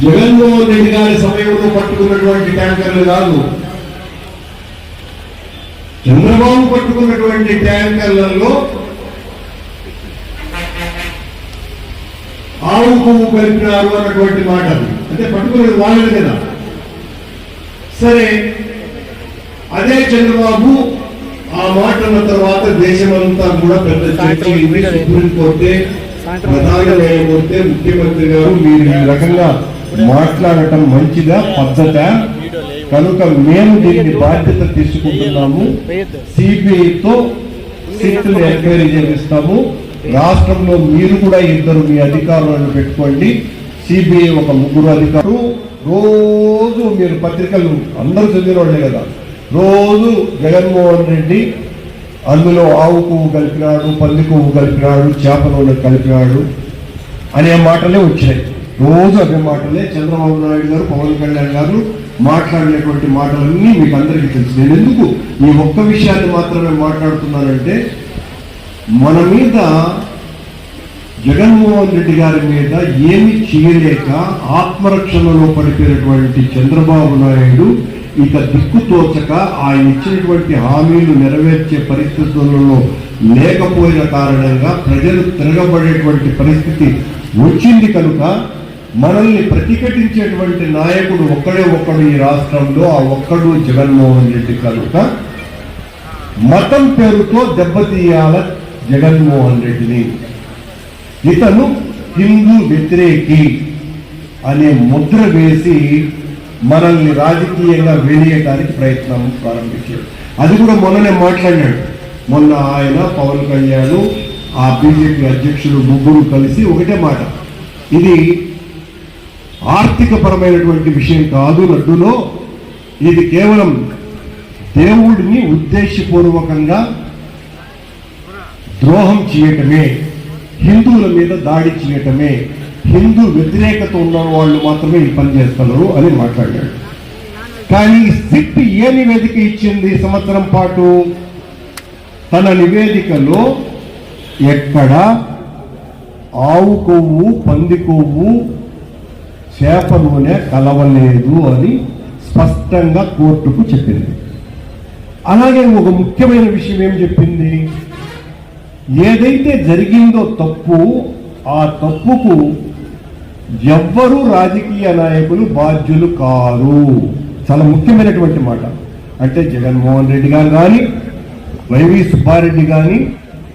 జగన్మోహన్ రెడ్డి గారి సమయంలో పట్టుకున్నటువంటి ట్యాంకర్లు కాదు. చంద్రబాబు పట్టుకున్నటువంటి ట్యాంకర్లలో ఆవు కొవ్వు కలిపినారు అన్నటువంటి మాట అంటే పట్టుకున్నది వాళ్ళది కదా. సరే అదే చంద్రబాబు ఆ మాటల తర్వాత దేశమంతా కూడా పెద్ద చర్చ అయింది. సుప్రీంకోర్టే ప్రధాన న్యాయమూర్తి ముఖ్యమంత్రి గారు మీరు ఈ రకంగా మాట్లాడటం మంచిదా పద్ధత? కనుక మేము దీన్ని బాధ్యత తీసుకుంటున్నాము. సిబిఐతో సిట్టుని ఎంక్వైరీ చేపిస్తాము రాష్ట్రంలో మీరు కూడా ఇద్దరు మీ అధికారులను పెట్టుకోండి. సిబిఐ ఒక ముగ్గురు అధికారులు. రోజు మీరు పత్రికలు అందరూ చదివిన వాళ్ళే కదా. రోజు జగన్మోహన్ రెడ్డి అందులో ఆవు పువ్వు కలిపినాడు పంది పువ్వు కలిపినాడు చేప నూనె కలిపినాడు అనే మాటలే వచ్చాయి రోజు అదే మాటలే చంద్రబాబు నాయుడు గారు పవన్ కళ్యాణ్ గారు మాట్లాడినటువంటి మాటలన్నీ మీకు అందరికీ తెలుసు. నేను ఎందుకు ఈ ఒక్క విషయాన్ని మాత్రమే మాట్లాడుతున్నానంటే మన మీద జగన్మోహన్ రెడ్డి గారి మీద ఏమి చేయలేక ఆత్మరక్షణలో పడిపోయినటువంటి చంద్రబాబు నాయుడు ఇక దిక్కుతోచక ఆయన ఇచ్చినటువంటి హామీలు నెరవేర్చే పరిస్థితులలో లేకపోయిన కారణంగా ప్రజలు తిరగబడేటువంటి పరిస్థితి వచ్చింది కనుక మనల్ని ప్రతిఘటించేటువంటి నాయకుడు ఒక్కడే ఒక్కడు ఈ రాష్ట్రంలో ఆ ఒక్కడు జగన్మోహన్ రెడ్డి కనుక. మతం పేరుతో దెబ్బతీయాల జగన్మోహన్ రెడ్డిని. ఇతను హిందూ వ్యతిరేకి అనే ముద్ర వేసి మనల్ని రాజకీయంగా వేయడానికి ప్రయత్నం ప్రారంభించాడు. అది కూడా మొన్ననే మాట్లాడినాడు. మొన్న ఆయన పవన్ కళ్యాణ్ ఆ బీజేపీ అధ్యక్షులు ముగ్గురు కలిసి ఒకటే మాట. ఇది ఆర్థిక పరమైనటువంటి విషయం కాదు లడ్డులో. ఇది కేవలం దేవుడిని ఉద్దేశపూర్వకంగా ద్రోహం చేయటమే హిందువుల మీద దాడి చేయటమే హిందూ వ్యతిరేకత ఉన్న వాళ్ళు మాత్రమే ఈ పని చేస్తున్నారు అని మాట్లాడాడు. కానీ సిట్ ఏ నివేదిక ఇచ్చింది సంవత్సరం పాటు? తన నివేదికలో ఎక్కడ? ఆవు కొవ్వు పంది కొవ్వు చేప నూనె కలవలేదు అని స్పష్టంగా కోర్టుకు చెప్పింది. అలాగే ఒక ముఖ్యమైన విషయం ఏం చెప్పింది? ఏదైతే జరిగిందో తప్పు ఆ తప్పుకు ఎవ్వరూ రాజకీయ నాయకులు బాధ్యులు కారు. చాలా ముఖ్యమైనటువంటి మాట. అంటే జగన్మోహన్ రెడ్డి గారు కానీ వైవి సుబ్బారెడ్డి కానీ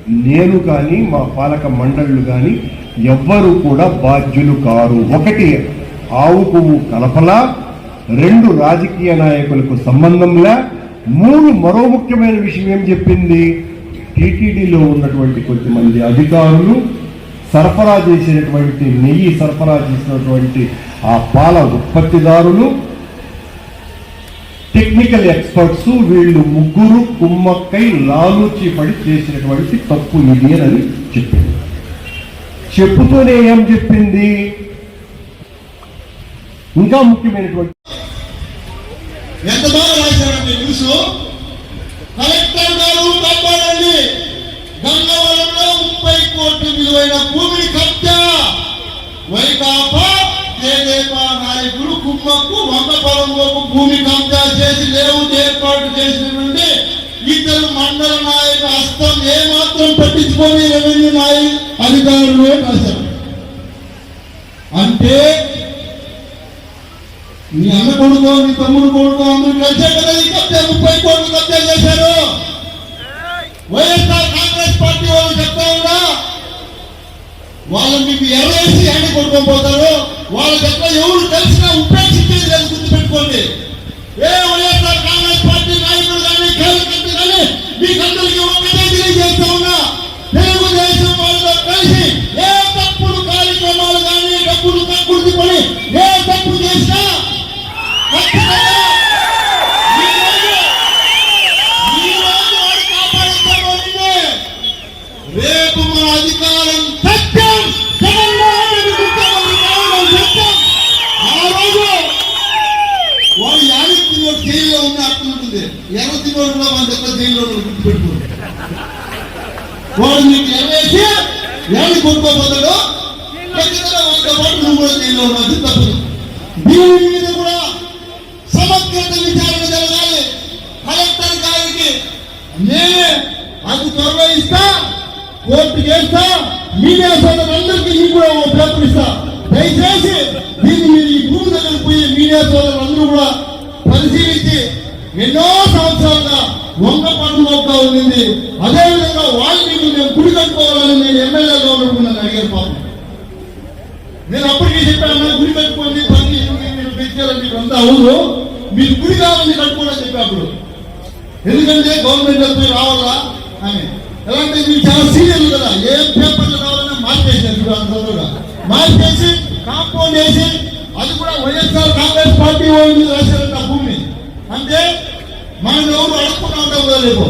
నేను కానీ మా పాలక మండళ్ళు కానీ ఎవ్వరూ కూడా బాధ్యులు కారు. ఒకటి ఆవు పువ్వు కలపలా రెండు రాజకీయ నాయకులకు సంబంధంలా మూడు మరో ముఖ్యమైన విషయం ఏం చెప్పింది? టీటీడీలో ఉన్నటువంటి కొద్దిమంది అధికారులు సరఫరా చేసినటువంటి నెయ్యి సరఫరా చేసినటువంటి ఆ పాల ఉత్పత్తిదారులు టెక్నికల్ ఎక్స్పర్ట్స్ వీళ్ళు ముగ్గురు కుమ్మక్కై లాలూచి పడి చేసినటువంటి తప్పు ఇది అని చెప్పింది. చెప్పుతూనే ఏం చెప్పింది? ఇంకా ముఖ్యమైనటువంటి ఎంత బాగా న్యూస్ కలెక్టర్ గారు కాపాడండి గంగవరంలో ముప్పై కోట్ల విలువైన భూమిని కబ్జా వైకాపా జేజేపా నాయకుడు కుమ్మక్కు వంద పొలంలోపు భూమి కబ్జా చేసి లేఅవుట్ ఏర్పాటు చేసిన నుండి ఇద్దరు మండల నాయక హస్తం ఏమాత్రం పట్టించుకొని రెవెన్యూ నాయ అధికారులు రాశారు. అంటే మీ అన్న కొడుకు మీ తమ్ముడు కొడుకు అందరూ కలిసే కదా ఈ కబ్జా ముప్పై కోట్లు కబ్జా చేశారు. వైఎస్ఆర్ కాంగ్రెస్ పార్టీ వాళ్ళు వాళ్ళని మీకు ఎవరేసి ఎండ కొట్టుకొని పోతారు వాళ్ళ దగ్గర ఎవరు తెలిసినా ఉపేక్షించేది లేదు గుర్తుపెట్టుకోండి. ఏ వైఎస్ఆర్ కాంగ్రెస్ పార్టీ నాయకులు కానీ కార్యకర్తలు కానీ మీకందరికీ ఒకటే తెలియజేస్తా ఉన్నా. తెలుగుదేశం వాళ్ళతో కలిసి ఏ తప్పుడు కార్యక్రమాలు కానీ డబ్బులు కక్కుర్తి ఏ తప్పు చేసినా రేపు మన అధికారం ఉంటుంది ఎర్ర తిన్నోడు కూడా మన దగ్గర జైల్లో ఉన్నాడు, గుర్తుపెట్టుకోండి వాడు మీకు ఎర్రేసి హ్యాండ్ కొట్టుకోపోతాడు ఖచ్చితంగా పాటు నువ్వు కూడా జైల్లో తప్పదు దీని మీద కూడా సమగ్రత విచారణ జరగాలి. కలెక్టర్ గారికి నేనే అది త్వరలో ఇస్తా కోర్టుకి వేస్తా మీడియా సోదరులందరికీ మీకు కూడా పేపర్ ఇస్తా. దయచేసి దీన్ని మీరు ఈ భూమి దగ్గర పోయి మీడియా సోదరులందరూ కూడా పరిశీలించి ఎన్నో సంవత్సరాలుగా వంగ పండు మొక్క ఉంది అదేవిధంగా వాల్మీకి మేము గుడి కట్టుకోవాలని నేను ఎమ్మెల్యేగా ఉన్నప్పుడు నన్ను అడిగారు పాపం. నేను అప్పటికే చెప్పాను గుడి కట్టుకోండి పని చేయండి, మీరు పెంచాలని మీకు అంతా అవును. మీరు గుడి కావాలని కట్టుకోవాలని చెప్పాడు ఎందుకంటే గవర్నమెంట్ పోయి రావాలా? అని. ఎలాంటి మీరు చాలా సీరియల్ కదా ఏ పేపర్లు కావాలన్నా మార్చేసారు చూడు అంత మార్చేసి కాంపౌండ్ వేసి అది కూడా వైఎస్ఆర్ కాంగ్రెస్ పార్టీ వాళ్ళు రాశారంట భూమి అంటే మనం ఎవరు అడుక్కుండా ఉంటాం కూడా రేపు.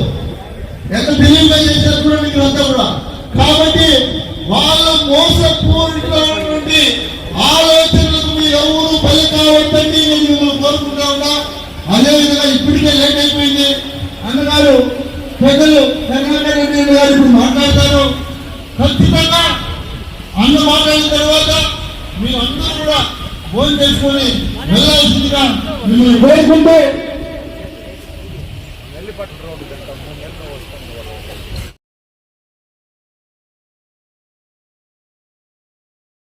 ఎంత తెలివిగా చేశారు చూడండి మీరంతా కూడా. కాబట్టి వాళ్ళ మోసపూరితమైనటువంటి ఆలోచనలకు మీరు ఎవరు బలి కావద్దండి నేను మిమ్మల్ని కోరుకుంటా ఉన్నా. అదేవిధంగా ఇప్పటికే లేట్ అయిపోయింది. అన్నగారు ప్రజలు చంద్రబాబు రెడ్డి గారు ఇప్పుడు మాట్లాడతారు. ఖచ్చితంగా అన్న మాట్లాడిన తర్వాత మీరు అందరూ కూడా ఫోన్ చేసుకొని వెళ్ళాల్సిందిగా మిమ్మల్ని కోరుకుంటూ ரோடு கட்டம் முன்னேற்ற